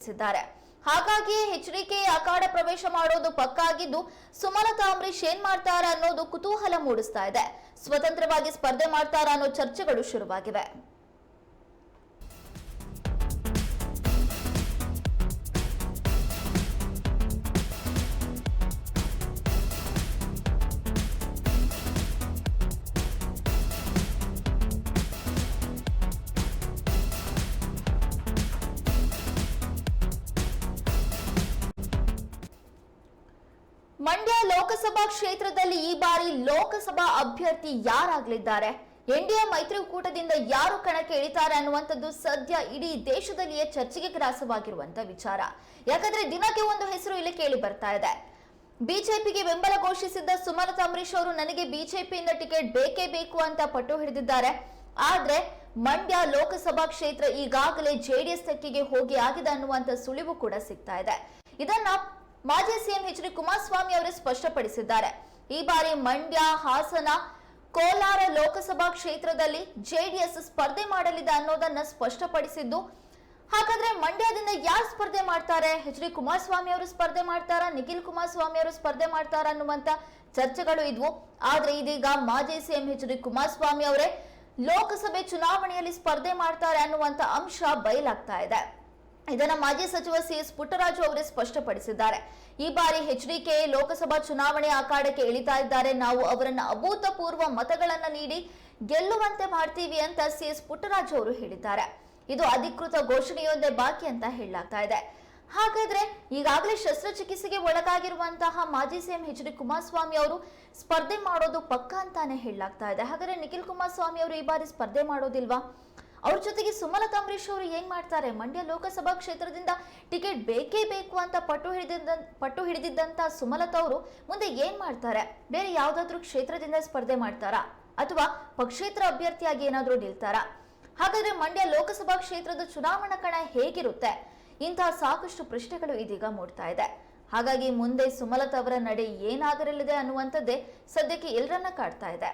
ತಿಳಿಸಿದ್ದಾರೆ ಹಾಗಾಗಿಯೇ ಎಚ್ಡಿಕೆ ಅಖಾಡ ಪ್ರವೇಶ ಮಾಡೋದು ಪಕ್ಕಾಗಿದ್ದು ಸುಮಲತಾ ಅಂಬರೀಶ್ ಏನ್ ಮಾಡ್ತಾರ ಅನ್ನೋದು ಕುತೂಹಲ ಮೂಡಿಸ್ತಾ ಇದೆ. ಸ್ವತಂತ್ರವಾಗಿ ಸ್ಪರ್ಧೆ ಮಾಡ್ತಾರ ಅನ್ನೋ ಚರ್ಚೆಗಳು ಶುರುವಾಗಿವೆ. ಮಂಡ್ಯ ಲೋಕಸಭಾ ಕ್ಷೇತ್ರದಲ್ಲಿ ಈ ಬಾರಿ ಲೋಕಸಭಾ ಅಭ್ಯರ್ಥಿ ಯಾರಾಗಲಿದ್ದಾರೆ? ಎನ್ಡಿಎ ಮೈತ್ರಿಕೂಟದಿಂದ ಯಾರು ಕಣಕ್ಕೆ ಇಳಿತಾರೆ ಅನ್ನುವಂಥದ್ದು ಸದ್ಯ ಇಡೀ ದೇಶದಲ್ಲಿಯೇ ಚರ್ಚೆಗೆ ಗ್ರಾಸವಾಗಿರುವಂತ ವಿಚಾರ. ಯಾಕಂದ್ರೆ ದಿನಕ್ಕೆ ಒಂದು ಹೆಸರು ಇಲ್ಲಿ ಕೇಳಿ ಬರ್ತಾ ಇದೆ. ಬಿಜೆಪಿಗೆ ಬೆಂಬಲ ಘೋಷಿಸಿದ್ದ ಸುಮಲತಾ ಅಂಬರೀಶ್ ಅವರು ನನಗೆ ಬಿಜೆಪಿಯಿಂದ ಟಿಕೆಟ್ ಬೇಕೇ ಬೇಕು ಅಂತ ಪಟ್ಟು ಹಿಡಿದಿದ್ದಾರೆ. ಆದ್ರೆ ಮಂಡ್ಯ ಲೋಕಸಭಾ ಕ್ಷೇತ್ರ ಈಗಾಗಲೇ ಜೆಡಿಎಸ್ ತೆಕ್ಕಿಗೆ ಹೋಗಿ ಆಗಿದೆ ಅನ್ನುವಂತ ಸುಳಿವು ಕೂಡ ಸಿಗ್ತಾ ಇದೆ. ಇದನ್ನ ಮಾಜಿ ಸಿಎಂ ಎಚ್ ಡಿ ಕುಮಾರಸ್ವಾಮಿ ಅವರು ಸ್ಪಷ್ಟಪಡಿಸಿದ್ದಾರೆ. ಈ ಬಾರಿ ಮಂಡ್ಯ, ಹಾಸನ, ಕೋಲಾರ ಲೋಕಸಭಾ ಕ್ಷೇತ್ರದಲ್ಲಿ ಜೆಡಿಎಸ್ ಸ್ಪರ್ಧೆ ಮಾಡಲಿದೆ ಅನ್ನೋದನ್ನ ಸ್ಪಷ್ಟಪಡಿಸಿದ್ದು, ಹಾಗಾದ್ರೆ ಮಂಡ್ಯದಿಂದ ಯಾರು ಸ್ಪರ್ಧೆ ಮಾಡ್ತಾರೆ? ಎಚ್ ಡಿ ಕುಮಾರಸ್ವಾಮಿ ಅವರು ಸ್ಪರ್ಧೆ ಮಾಡ್ತಾರಾ? ನಿಖಿಲ್ ಕುಮಾರಸ್ವಾಮಿ ಅವರು ಸ್ಪರ್ಧೆ ಮಾಡ್ತಾರ ಅನ್ನುವಂತ ಚರ್ಚೆಗಳು ಇದ್ವು. ಆದ್ರೆ ಇದೀಗ ಮಾಜಿ ಸಿಎಂ ಎಚ್ ಡಿ ಕುಮಾರಸ್ವಾಮಿ ಅವರೇ ಲೋಕಸಭೆ ಚುನಾವಣೆಯಲ್ಲಿ ಸ್ಪರ್ಧೆ ಮಾಡ್ತಾರೆ ಅನ್ನುವಂತ ಅಂಶ ಬಯಲಾಗ್ತಾ ಇದೆ. ಇದನ್ನ ಮಾಜಿ ಸಚಿವ ಸಿ ಎಸ್ ಪುಟ್ಟರಾಜು ಅವರೇ ಸ್ಪಷ್ಟಪಡಿಸಿದ್ದಾರೆ. ಈ ಬಾರಿ ಎಚ್ಡಿಕೆ ಲೋಕಸಭಾ ಚುನಾವಣೆ ಅಖಾಡಕ್ಕೆ ಇಳಿತಾ ಇದ್ದಾರೆ. ನಾವು ಅವರನ್ನು ಅಭೂತಪೂರ್ವ ಮತಗಳನ್ನು ನೀಡಿ ಗೆಲ್ಲುವಂತೆ ಮಾಡ್ತೀವಿ ಅಂತ ಸಿ ಎಸ್ ಪುಟ್ಟರಾಜು ಅವರು ಹೇಳಿದ್ದಾರೆ. ಇದು ಅಧಿಕೃತ ಘೋಷಣೆಯೊಂದೇ ಬಾಕಿ ಅಂತ ಹೇಳಲಾಗ್ತಾ ಇದೆ. ಹಾಗಾದ್ರೆ ಈಗಾಗಲೇ ಶಸ್ತ್ರಚಿಕಿತ್ಸೆಗೆ ಒಳಗಾಗಿರುವಂತಹ ಮಾಜಿ ಸಿಎಂ ಎಚ್ ಡಿ ಕುಮಾರಸ್ವಾಮಿ ಅವರು ಸ್ಪರ್ಧೆ ಮಾಡೋದು ಪಕ್ಕ ಅಂತಾನೆ ಹೇಳಲಾಗ್ತಾ ಇದೆ. ಹಾಗಾದ್ರೆ ನಿಖಿಲ್ ಕುಮಾರಸ್ವಾಮಿ ಅವರು ಈ ಬಾರಿ ಸ್ಪರ್ಧೆ ಮಾಡೋದಿಲ್ವಾ? ಅವ್ರ ಜೊತೆಗೆ ಸುಮಲತಾ ಅಂಬರೀಶ್ ಅವರು ಏನ್ ಮಾಡ್ತಾರೆ? ಮಂಡ್ಯ ಲೋಕಸಭಾ ಕ್ಷೇತ್ರದಿಂದ ಟಿಕೆಟ್ ಬೇಕೇ ಬೇಕು ಅಂತ ಪಟ್ಟು ಹಿಡಿದ ಪಟ್ಟು ಹಿಡಿದಿದ್ದಂತ ಸುಮಲತಾ ಅವರು ಮುಂದೆ ಏನ್ ಮಾಡ್ತಾರೆ? ಬೇರೆ ಯಾವ್ದಾದ್ರು ಕ್ಷೇತ್ರದಿಂದ ಸ್ಪರ್ಧೆ ಮಾಡ್ತಾರಾ? ಅಥವಾ ಪಕ್ಷೇತರ ಅಭ್ಯರ್ಥಿಯಾಗಿ ಏನಾದ್ರೂ ನಿಲ್ತಾರಾ? ಹಾಗಾದ್ರೆ ಮಂಡ್ಯ ಲೋಕಸಭಾ ಕ್ಷೇತ್ರದ ಚುನಾವಣಾ ಕಣ ಹೇಗಿರುತ್ತೆ? ಇಂತಹ ಸಾಕಷ್ಟು ಪ್ರಶ್ನೆಗಳು ಇದೀಗ ಮೂಡ್ತಾ ಇದೆ. ಹಾಗಾಗಿ ಮುಂದೆ ಸುಮಲತಾ ಅವರ ನಡೆ ಏನಾಗಿರಲಿದೆ ಅನ್ನುವಂಥದ್ದೇ ಸದ್ಯಕ್ಕೆ ಎಲ್ಲರನ್ನ ಕಾಡ್ತಾ ಇದೆ.